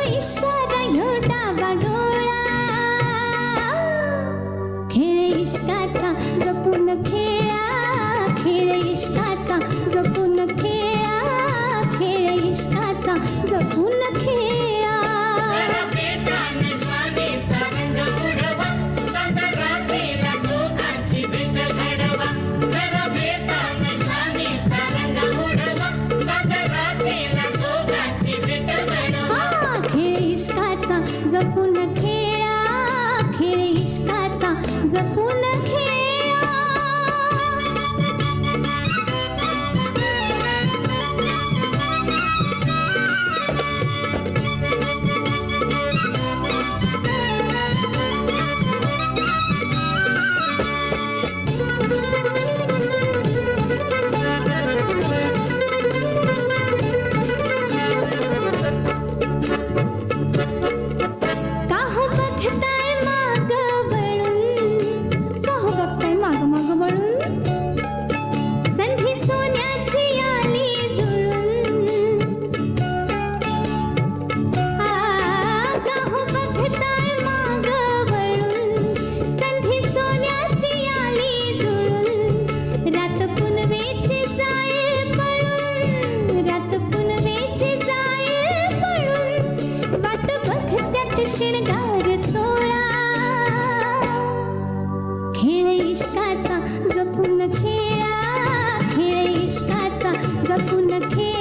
इशारा यो जपून खेळा. खेळ इश्काचा जपून खेळा. खेळ जपून जब न शिणगार सोळा. खेळ इष्टाचा जपून खेळा. खेळ इष्टाचा जपून खेळा.